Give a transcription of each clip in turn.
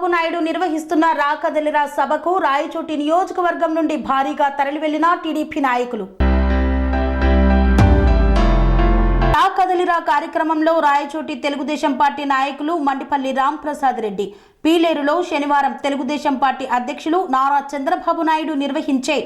చంద్రబాబు నాయుడు నిర్వహిస్తున్న రాకదలిరా సభకు రాయచోటి నియోజకవర్గం నుండి భారీగా తరలివెళ్ళిన టీడీపీ నాయకులు. కదలిరా కార్యక్రమంలో రాయచోటి తెలుగుదేశం పార్టీ నాయకులు మండిపల్లి రాంప్రసాద్ రెడ్డి. పీలేరులో శనివారం తెలుగుదేశం పార్టీ అధ్యక్షులు నారా చంద్రబాబు నాయుడు నిర్వహించే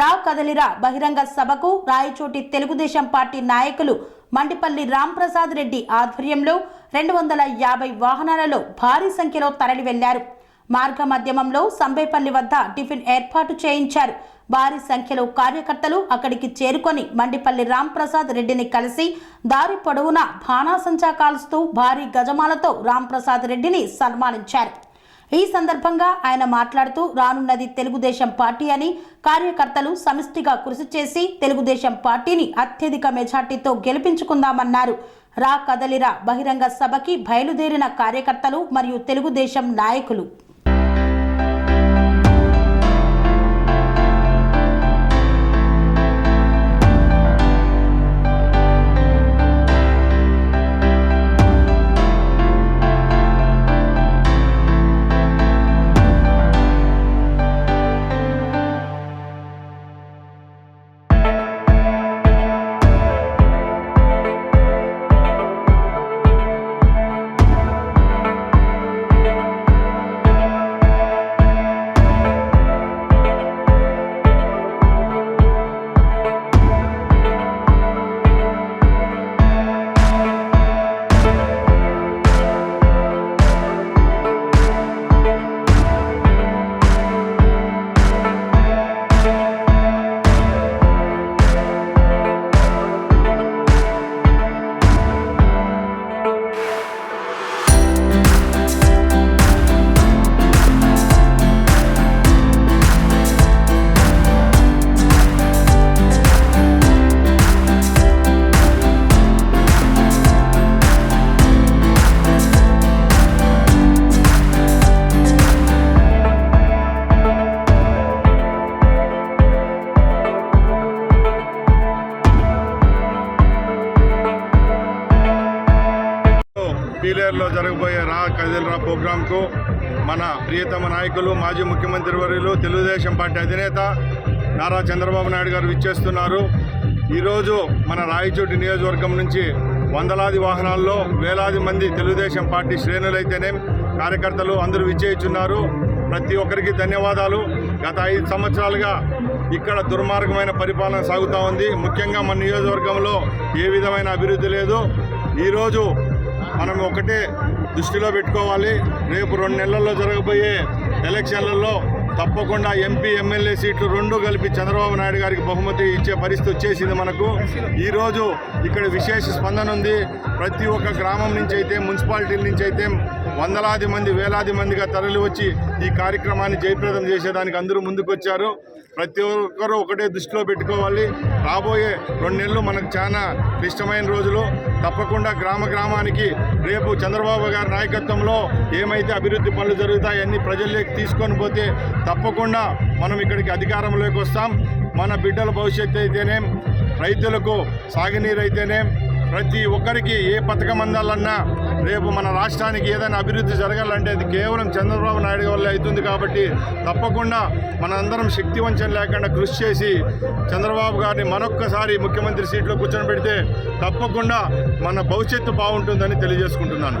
రా కదలిరా బహిరంగ సభకు రాయచోటి తెలుగుదేశం పార్టీ నాయకులు మండిపల్లి రాంప్రసాద్ రెడ్డి ఆధ్వర్యంలో రెండు వందల యాభై వాహనాలలో భారీ సంఖ్యలో తరలి వెళ్ళారు మార్గ మధ్యమంలో సంబేపల్లి వద్ద టిఫిన్ ఏర్పాటు చేయించారు. భారీ సంఖ్యలో కార్యకర్తలు అక్కడికి చేరుకొని మండిపల్లి రాంప్రసాద్ రెడ్డిని కలిసి దారి పొడవునా బాణాసంచా కాల్స్తూ భారీ గజమాలతో రాంప్రసాద్ రెడ్డిని సన్మానించారు. ఈ సందర్భంగా ఆయన మాట్లాడుతూ రానున్నది తెలుగుదేశం పార్టీ అని కార్యకర్తలు సమిష్టిగా కృషి చేసి తెలుగుదేశం పార్టీని అత్యధిక మెజార్టీతో గెలిపించుకుందామన్నారు. రా కదలిరా బహిరంగ సభకి బయలుదేరిన కార్యకర్తలు మరియు తెలుగుదేశం నాయకులు. పీలేరులో జరగబోయే రా కదిల్రా ప్రోగ్రాంకు మన ప్రియతమ నాయకులు మాజీ ముఖ్యమంత్రి వర్యులు తెలుగుదేశం పార్టీ అధినేత నారా చంద్రబాబు నాయుడు గారు విచ్చేస్తున్నారు. ఈరోజు మన రాయచోటి నియోజకవర్గం నుంచి వందలాది వాహనాల్లో వేలాది మంది తెలుగుదేశం పార్టీ శ్రేణులైతేనే కార్యకర్తలు అందరూ విచ్చేయిచున్నారు. ప్రతి ఒక్కరికి ధన్యవాదాలు. గత ఐదు సంవత్సరాలుగా ఇక్కడ దుర్మార్గమైన పరిపాలన సాగుతూ ఉంది. ముఖ్యంగా మన నియోజకవర్గంలో ఏ విధమైన అభివృద్ధి లేదు. ఈరోజు మనం ఒకటే దృష్టిలో పెట్టుకోవాలి. రేపు రెండు నెలల్లో జరగబోయే ఎలక్షన్లలో తప్పకుండా ఎంపీ ఎమ్మెల్యే సీట్లు రెండు కలిపి చంద్రబాబు నాయుడు గారికి బహుమతి ఇచ్చే పరిస్థితి వచ్చేసింది మనకు. ఈరోజు ఇక్కడ విశేష స్పందన ఉంది. ప్రతి ఒక్క గ్రామం నుంచి అయితే మున్సిపాలిటీల నుంచి అయితే వందలాది మంది వేలాది మందిగా తరలి వచ్చి ఈ కార్యక్రమాన్ని జయప్రదం చేసేదానికి అందరూ ముందుకొచ్చారు. ప్రతి ఒక్కరూ ఒకటే దృష్టిలో పెట్టుకోవాలి. రాబోయే రెండు నెలలు మనకు చాలా క్లిష్టమైన రోజులు. తప్పకుండా గ్రామ గ్రామానికి రేపు చంద్రబాబు గారి నాయకత్వంలో ఏమైతే అభివృద్ధి పనులు జరుగుతాయి అన్ని ప్రజల్లోకి తీసుకొని పోతే తప్పకుండా మనం ఇక్కడికి అధికారంలోకి వస్తాం. మన బిడ్డల భవిష్యత్తు అయితేనేం రైతులకు సాగునీరు అయితేనేం ప్రతి ఒక్కరికి ఏ పథకం అందాలన్నా రేపు మన రాష్ట్రానికి ఏదైనా అభివృద్ధి జరగాలంటే అది కేవలం చంద్రబాబు నాయుడు వల్ల అవుతుంది కాబట్టి తప్పకుండా మనందరం శక్తి వంచన లేకుండా కృషి చేసి చంద్రబాబు గారిని మరొక్కసారి ముఖ్యమంత్రి సీట్లో కూర్చొని పెడితే తప్పకుండా మన భవిష్యత్తు బాగుంటుందని తెలియజేసుకుంటున్నాను.